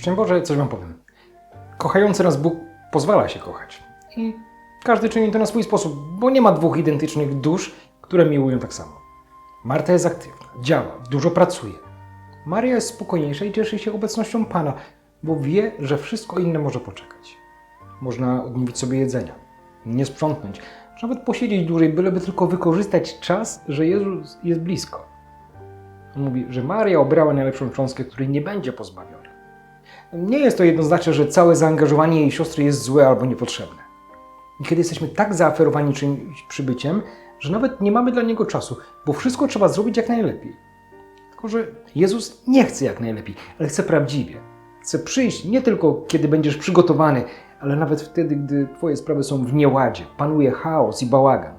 Szczęść Boże, coś Wam powiem. Kochający nas Bóg pozwala się kochać. I każdy czyni to na swój sposób, bo nie ma dwóch identycznych dusz, które miłują tak samo. Marta jest aktywna, działa, dużo pracuje. Maria jest spokojniejsza i cieszy się obecnością Pana, bo wie, że wszystko inne może poczekać. Można odmówić sobie jedzenia, nie sprzątnąć, nawet posiedzieć dłużej, byleby tylko wykorzystać czas, że Jezus jest blisko. On mówi, że Maria obrała najlepszą cząstkę, której nie będzie pozbawiona. Nie jest to jednoznaczne, że całe zaangażowanie jej siostry jest złe albo niepotrzebne. Kiedy jesteśmy tak zaaferowani czymś przybyciem, że nawet nie mamy dla niego czasu, bo wszystko trzeba zrobić jak najlepiej. Tylko, że Jezus nie chce jak najlepiej, ale chce prawdziwie. Chce przyjść nie tylko kiedy będziesz przygotowany, ale nawet wtedy, gdy Twoje sprawy są w nieładzie, panuje chaos i bałagan.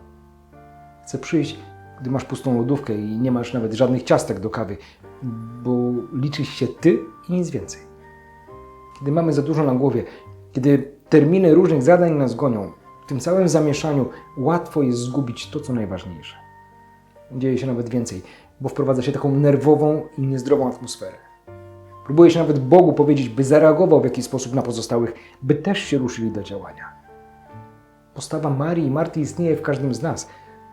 Chce przyjść, gdy masz pustą lodówkę i nie masz nawet żadnych ciastek do kawy, bo liczy się Ty i nic więcej. Kiedy mamy za dużo na głowie, kiedy terminy różnych zadań nas gonią, w tym całym zamieszaniu łatwo jest zgubić to, co najważniejsze. Dzieje się nawet więcej, bo wprowadza się taką nerwową i niezdrową atmosferę. Próbuje się nawet Bogu powiedzieć, by zareagował w jakiś sposób na pozostałych, by też się ruszyli do działania. Postawa Marii i Marty istnieje w każdym z nas,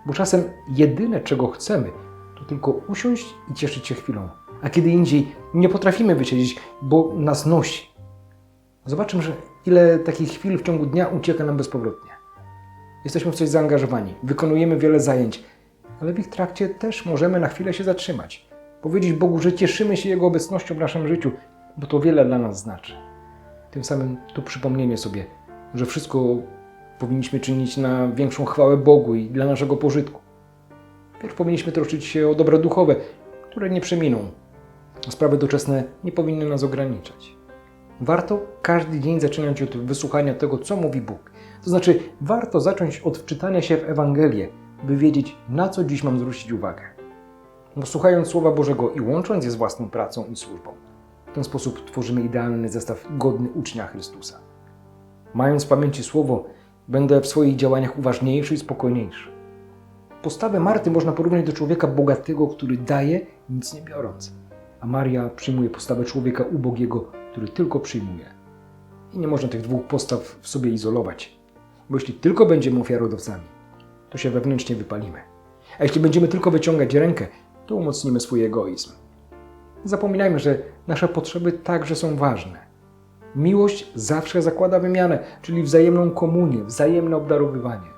bo czasem jedyne, czego chcemy, to tylko usiąść i cieszyć się chwilą, a kiedy indziej nie potrafimy wysiedzieć, bo nas nosi. Zobaczmy, że ile takich chwil w ciągu dnia ucieka nam bezpowrotnie. Jesteśmy w coś zaangażowani, wykonujemy wiele zajęć, ale w ich trakcie też możemy na chwilę się zatrzymać. Powiedzieć Bogu, że cieszymy się Jego obecnością w naszym życiu, bo to wiele dla nas znaczy. Tym samym to przypomnienie sobie, że wszystko powinniśmy czynić na większą chwałę Bogu i dla naszego pożytku. Pierw powinniśmy troszczyć się o dobra duchowe, które nie przeminą. Sprawy doczesne nie powinny nas ograniczać. Warto każdy dzień zaczynać od wysłuchania tego, co mówi Bóg. To znaczy, warto zacząć od wczytania się w Ewangelię, by wiedzieć, na co dziś mam zwrócić uwagę. Bo słuchając Słowa Bożego i łącząc je z własną pracą i służbą, w ten sposób tworzymy idealny zestaw godny ucznia Chrystusa. Mając w pamięci Słowo, będę w swoich działaniach uważniejszy i spokojniejszy. Postawę Marty można porównać do człowieka bogatego, który daje, nic nie biorąc. A Maria przyjmuje postawę człowieka ubogiego, który tylko przyjmuje. I nie można tych dwóch postaw w sobie izolować, bo jeśli tylko będziemy ofiarodawcami, to się wewnętrznie wypalimy. A jeśli będziemy tylko wyciągać rękę, to umocnimy swój egoizm. Zapominajmy, że nasze potrzeby także są ważne. Miłość zawsze zakłada wymianę, czyli wzajemną komunię, wzajemne obdarowywanie.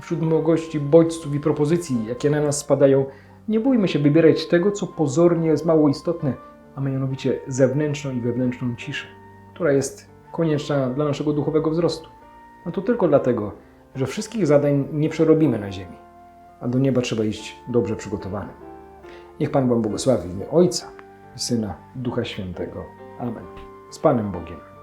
Wśród mnogości bodźców i propozycji, jakie na nas spadają, nie bójmy się wybierać tego, co pozornie jest mało istotne, a mianowicie zewnętrzną i wewnętrzną ciszę, która jest konieczna dla naszego duchowego wzrostu. No to tylko dlatego, że wszystkich zadań nie przerobimy na ziemi, a do nieba trzeba iść dobrze przygotowanym. Niech Pan Wam błogosławi w Ojca i Syna, Ducha Świętego. Amen. Z Panem Bogiem.